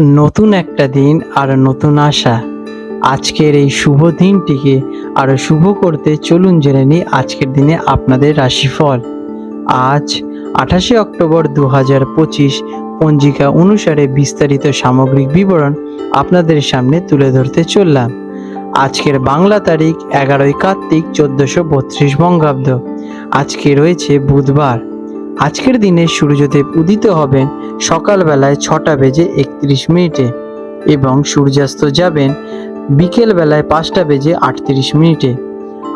নতুন একটা দিন আর নতুন আশা। আজকের এই শুভ দিনটিকে আরও শুভ করতে চলুন জেনে নিই আজকের দিনে আপনাদের রাশিফল। আজ আঠাশে অক্টোবর দু হাজার পঁচিশ পঞ্জিকা অনুসারে বিস্তারিত সামগ্রিক বিবরণ আপনাদের সামনে তুলে ধরতে চললাম। আজকের বাংলা তারিখ এগারোই কার্তিক চোদ্দশো বত্রিশ বঙ্গাব্দ। আজকে রয়েছে বুধবার। আজকের দিনে সূর্যদেব উদিত হবেন সকালবেলায় ছটা বেজে একত্রিশ মিনিটে এবং সূর্যাস্ত যাবেন বিকেল বেলায় পাঁচটা বেজে আটত্রিশ মিনিটে।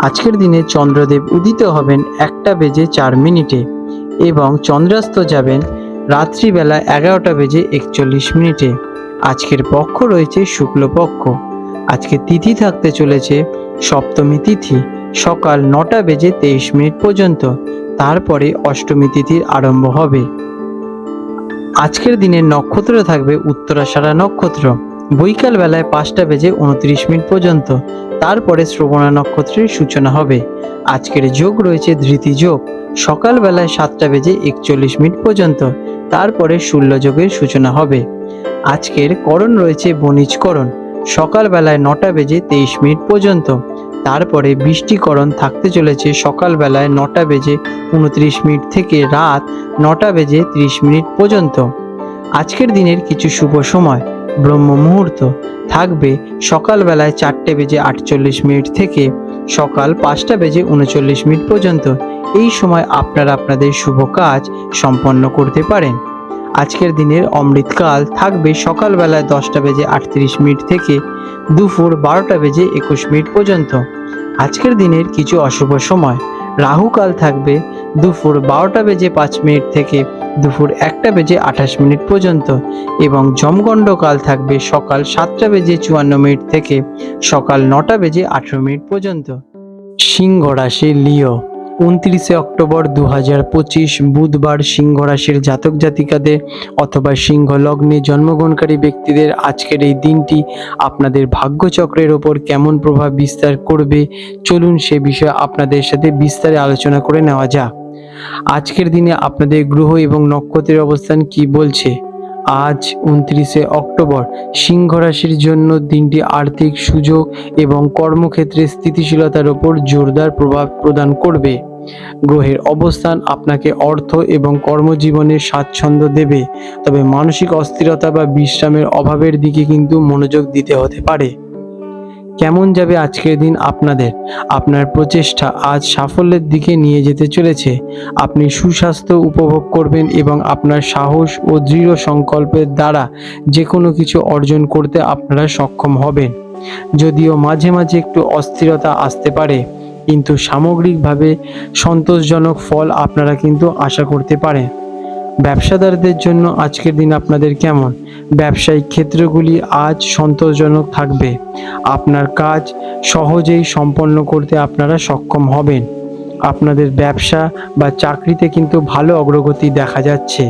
আজকের দিনে চন্দ্রদেব উদিত হবেন একটা বেজে চার মিনিটে এবং চন্দ্রাস্ত যাবেন রাত্রিবেলা এগারোটা বেজে একচল্লিশ মিনিটে। আজকের পক্ষ রয়েছে শুক্লপক্ষ। আজকে তিথি থাকতে চলেছে সপ্তমী তিথি, সকাল নটা বেজে তেইশ মিনিট পর্যন্ত। তারপরে অষ্টমী তিথির আরম্ভ হবে। আজকের দিনে নক্ষত্র থাকবে উত্তরাষাঢ়া নক্ষত্র। বৈকাল বেলায় পাঁচটা বেজে উনত্রিশ মিনিট পর্যন্ত। তারপরে শ্রবণা নক্ষত্রের সূচনা হবে। আজকের যোগ রয়েছে ধৃতি যোগ। সকাল বেলায় সাতটা বেজে একচল্লিশ মিনিট পর্যন্ত। তারপরে যোগের সূচনা হবে। আজকের করণ রয়েছে বণিজকরণ। সকাল বেলায় নটা বেজে তেইশ মিনিট পর্যন্ত। তারপরে বৃষ্টিকরণ থাকতে চলেছে সকালবেলায় নটা বেজে উনত্রিশ মিনিট থেকে রাত নটা বেজে ত্রিশ মিনিট পর্যন্ত। আজকের দিনের কিছু শুভ সময়। ব্রহ্ম মুহূর্ত। থাকবে সকালবেলায় চারটে বেজে আটচল্লিশ মিনিট থেকে সকাল পাঁচটা বেজে উনচল্লিশ মিনিট পর্যন্ত। এই সময় আপনারা আপনাদের শুভ কাজ সম্পন্ন করতে পারেন। আজকের দিনের অমৃতকাল থাকবে সকালবেলায় দশটা বেজে আটত্রিশ মিনিট থেকে দুপুর বারোটা বেজে একুশ মিনিট পর্যন্ত। আজকের দিনের কিছু অশুভ সময়। রাহুকাল থাকবে দুপুর বারোটা বেজে পাঁচ মিনিট থেকে দুপুর একটা বেজে আঠাশ মিনিট পর্যন্ত এবং জমগণ্ড কাল থাকবে সকাল সাতটা বেজে চুয়ান্ন মিনিট থেকে সকাল নটা বেজে আঠেরো মিনিট পর্যন্ত। সিংহ রাশি লিও। উনত্রিশে অক্টোবর দু হাজার পঁচিশ বুধবার সিংহ রাশির জাতক জাতিকাদের অথবা সিংহ লগ্নে জন্মগ্রহণকারী ব্যক্তিদের আজকের এই দিনটি আপনাদের ভাগ্যচক্রের ওপর কেমন প্রভাব বিস্তার করবে, চলুন সে বিষয়ে আপনাদের সাথে বিস্তারে আলোচনা করে নেওয়া যাক। আজকের দিনে আপনাদের গ্রহ এবং নক্ষত্রের অবস্থান কি বলছে? আজ উনত্রিশে অক্টোবর সিংহ রাশির জন্য দিনটি আর্থিক সুযোগ এবং কর্মক্ষেত্রে স্থিতিশীলতার ওপর জোরদার প্রভাব প্রদান করবে। গ্রহের অবস্থান আপনাকে অর্থ এবং কর্মজীবনের স্বাচ্ছন্দ্য দেবে, তবে মানসিক অস্থিরতা বা বিশ্রামের অভাবের দিকে কিন্তু মনোযোগ দিতে হতে পারে। কেমন যাবে আজকের দিন আপনাদের? আপনার প্রচেষ্টা আজ সাফল্যের দিকে নিয়ে যেতে চলেছে। আপনি সুস্বাস্থ্য উপভোগ করবেন এবং আপনার সাহস ও দৃঢ় সংকল্পের দ্বারা যে কোনো কিছু অর্জন করতে আপনারা সক্ষম হবেন। যদিও মাঝে মাঝে একটু অস্থিরতা আসতে পারে, কিন্তু সামগ্রিকভাবে সন্তোষজনক ফল আপনারা কিন্তু আশা করতে পারেন। ব্যবসাদারদের জন্য আজকের দিন আপনাদের কেমন? ব্যবসায়িক ক্ষেত্রগুলি আজ সন্তোষজনক থাকবে। আপনার কাজ সহজেই সম্পন্ন করতে আপনারা সক্ষম হবেন। আপনাদের ব্যবসা বা চাকরিতে কিন্তু ভালো অগ্রগতি দেখা যাচ্ছে।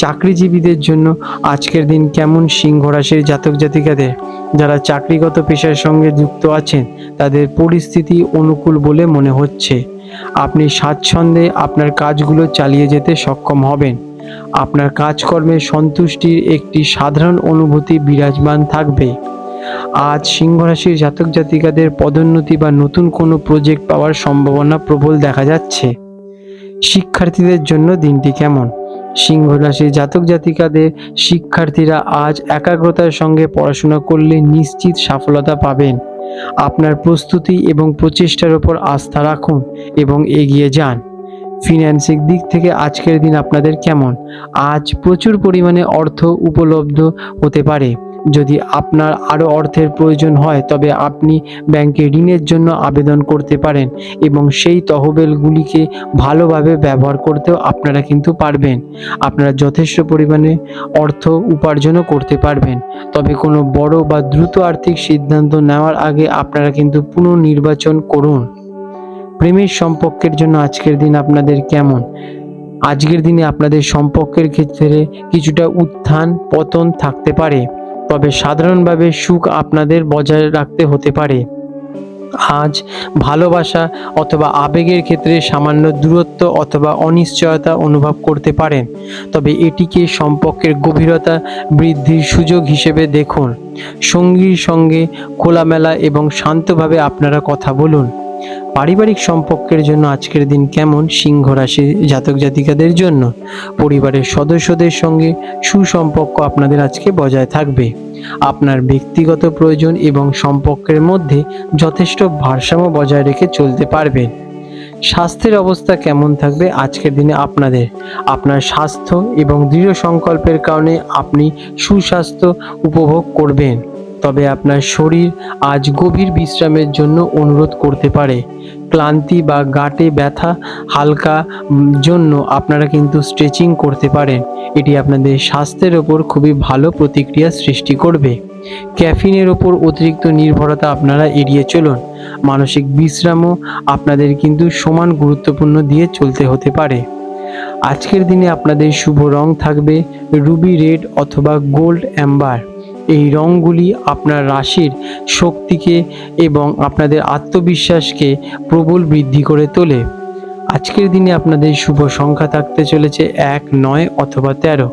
চাকরিজীবীদের জন্য আজকের দিন কেমন সিংহ রাশির জাতক জাতিকাদের? যারা চাকরিগত পেশার সঙ্গে যুক্ত আছেন, তাদের পরিস্থিতি অনুকূল বলে মনে হচ্ছে। আপনি স্বাচ্ছন্দ্যে আপনার কাজগুলো চালিয়ে যেতে সক্ষম হবেন। আপনার কাজকর্মে সন্তুষ্টির একটি সাধারণ অনুভূতি বিরাজমান থাকবে। আজ সিংহ রাশির জাতক জাতিকাদের পদোন্নতি বা নতুন কোনো প্রজেক্ট পাওয়ার সম্ভাবনা প্রবল দেখা যাচ্ছে। শিক্ষার্থীদের জন্য দিনটি কেমন? সিংহ রাশি জাতক জাতিকাদের শিক্ষার্থীরা আজ একাগ্রতার সঙ্গে পড়াশোনা করলে নিশ্চিত সফলতা পাবেন। আপনার প্রস্তুতি এবং প্রচেষ্টার ওপর আস্থা রাখুন এবং এগিয়ে যান। ফিন্যান্সিক দিক থেকে আজকের দিন আপনাদের কেমন? আজ প্রচুর পরিমাণে অর্থ উপলব্ধ হতে পারে। যদি আপনার আরও অর্থের প্রয়োজন হয়, তবে আপনি ব্যাংকে ঋণের জন্য আবেদন করতে পারেন এবং সেই তহবিলগুলিকে ভালোভাবে ব্যবহার করতেও আপনারা কিন্তু পারবেন। আপনারা যথেষ্ট পরিমাণে অর্থ উপার্জনও করতে পারবেন। তবে কোনো বড় বা দ্রুত আর্থিক সিদ্ধান্ত নেওয়ার আগে আপনারা কিন্তু পুনর্নির্বাচন করুন। প্রেমের সম্পর্কের জন্য আজকের দিন আপনাদের কেমন? আজকের দিনে আপনাদের সম্পর্কের ক্ষেত্রে কিছুটা উত্থান পতন থাকতে পারে। তবে সাধারণভাবে সুখ আপনাদের বজায় রাখতে হতে পারে। আজ ভালোবাসা অথবা আবেগের ক্ষেত্রে সামান্য দূরত্ব অথবা অনিশ্চয়তা অনুভব করতে পারেন। তবে এটিকে সম্পর্কের গভীরতা বৃদ্ধির সুযোগ হিসেবে দেখুন। সঙ্গীর সঙ্গে খোলামেলা এবং শান্তভাবে আপনারা কথা বলুন। পারিবারিক সম্পর্কের জন্য আজকের দিন কেমন? সিংহ রাশি জাতক জাতিকাদের জন্য। পরিবারের সদস্যদের সঙ্গে সুসম্পর্ক আপনাদের আজকে বজায় থাকবে। আপনার ব্যক্তিগত প্রয়োজন এবং সম্পর্কের মধ্যে যথেষ্ট ভারসাম্য বজায় রেখে চলতে পারবেন। স্বাস্থ্যের অবস্থা কেমন থাকবে আজকের দিনে আপনাদের? আপনার স্বাস্থ্য এবং দৃঢ় সংকল্পের কারণে আপনি সুস্বাস্থ্য উপভোগ করবেন। তবে আপনার শরীর আজ গভীর বিশ্রামের জন্য অনুরোধ করতে পারে। ক্লান্তি বা গাঁটে ব্যথা হালকা জন্য আপনারা কিন্তু স্ট্রেচিং করতে পারেন। এটি আপনাদের স্বাস্থ্যের ওপর খুবই ভালো প্রতিক্রিয়া সৃষ্টি করবে। ক্যাফিনের ওপর অতিরিক্ত নির্ভরতা আপনারা এড়িয়ে চলুন। মানসিক বিশ্রামও আপনাদের কিন্তু সমান গুরুত্বপূর্ণ দিয়ে চলতে হতে পারে। আজকের দিনে আপনাদের শুভ রং থাকবে রুবি রেড অথবা গোল্ড অ্যাম্বার। এই রঙগুলি আপনার রাশির শক্তিকে এবং আপনাদের আত্মবিশ্বাসকে প্রবল বৃদ্ধি করে তোলে। আজকের দিনে আপনাদের শুভ সংখ্যা থাকতে চলেছে এক, নয় অথবা তেরো।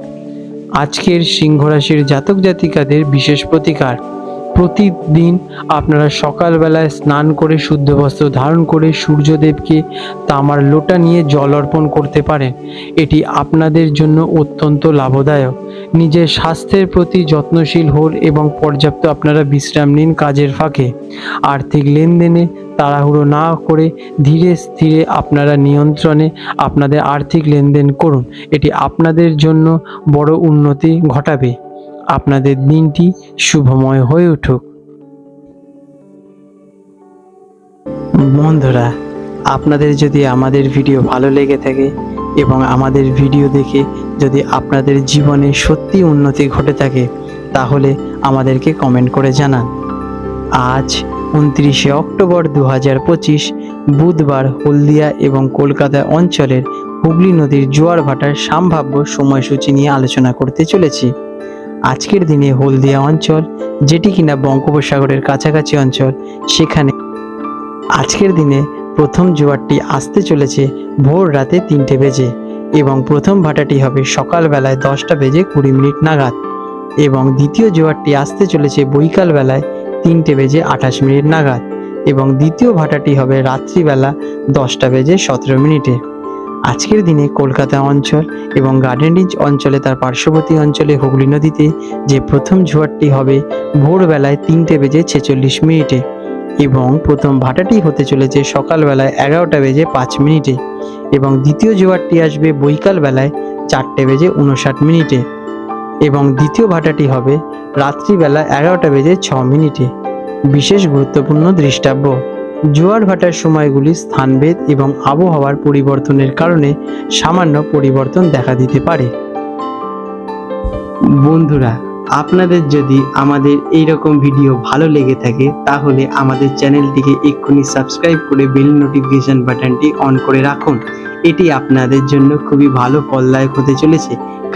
আজকের সিংহ রাশির জাতক জাতিকাদের বিশেষ প্রতিকার। প্রতিদিন আপনারা সকালবেলায় স্নান করে শুদ্ধ বস্ত্র ধারণ করে সূর্যদেবকে তামার লোটা নিয়ে জল অর্পণ করতে পারেন। এটি আপনাদের জন্য অত্যন্ত লাভদায়ক। নিজের স্বাস্থ্যের প্রতি যত্নশীল হন এবং পর্যাপ্ত আপনারা বিশ্রাম নিন কাজের ফাঁকে। আর্থিক লেনদেনে তাড়াহুড়ো না করে ধীরে স্থিরে আপনারা নিয়ন্ত্রণে আপনাদের আর্থিক লেনদেন করুন। এটি আপনাদের জন্য বড় উন্নতি ঘটাবে। আপনাদের দিনটি শুভময় হয়ে উঠুক। বন্ধুরা, আপনাদের যদি আমাদের ভিডিও ভালো লেগে থাকে এবং আমাদের ভিডিও দেখে যদি আপনাদের জীবনে সত্যি উন্নতি ঘটে থাকে, তাহলে আমাদেরকে কমেন্ট করে জানান। আজ উনত্রিশে অক্টোবর দু পঁচিশ, বুধবার হলদিয়া এবং কলকাতা অঞ্চলের হুগলি নদীর জোয়ার ভাটার সম্ভাব্য সময়সূচি নিয়ে আলোচনা করতে চলেছি। আজকের দিনে হলদিয়া অঞ্চল, যেটি কিনা বঙ্গোপসাগরের কাছাকাছি অঞ্চল, সেখানে আজকের দিনে প্রথম জোয়ারটি আসতে চলেছে ভোর রাতে তিনটে বেজে এবং প্রথম ভাটাটি হবে সকালবেলায় দশটা বেজে কুড়ি মিনিট নাগাদ এবং দ্বিতীয় জোয়ারটি আসতে চলেছে বৈকাল বেলায় তিনটে বেজে আঠাশ মিনিট নাগাদ এবং দ্বিতীয় ভাটাটি হবে রাত্রিবেলা দশটা বেজে সতেরো মিনিটে। আজকের দিনে কলকাতা অঞ্চল এবং গার্ডেন রিঞ্জ অঞ্চলে তার পার্শ্ববর্তী অঞ্চলে হুগলি নদীতে যে প্রথম জোয়ারটি হবে, ভোরবেলায় তিনটে বেজে ছেচল্লিশ মিনিটে এবং প্রথম ভাটাটি হতে চলেছে সকালবেলায় এগারোটা বেজে পাঁচ মিনিটে এবং দ্বিতীয় জোয়ারটি আসবে বৈকাল বেলায় চারটে বেজে উনষাট মিনিটে এবং দ্বিতীয় ভাটাটি হবে রাত্রিবেলা এগারোটা বেজে ছ মিনিটে। বিশেষ গুরুত্বপূর্ণ দৃষ্টাব্য। জোয়ার ভাটার সময়গুলি স্থানভেদ এবং আবহাওয়ার পরিবর্তনের কারণে সামান্য পরিবর্তন দেখা দিতে পারে। বন্ধুরা, আপনাদের যদি আমাদের এই রকম ভিডিও ভালো লেগে থাকে, তাহলে আমাদের চ্যানেলটিকে এক্ষুনি সাবস্ক্রাইব করে বেল নোটিফিকেশন বাটনটি অন করে রাখুন। এটি আপনাদের জন্য খুবই ভালো, ফলদায়ক হতে চলেছে।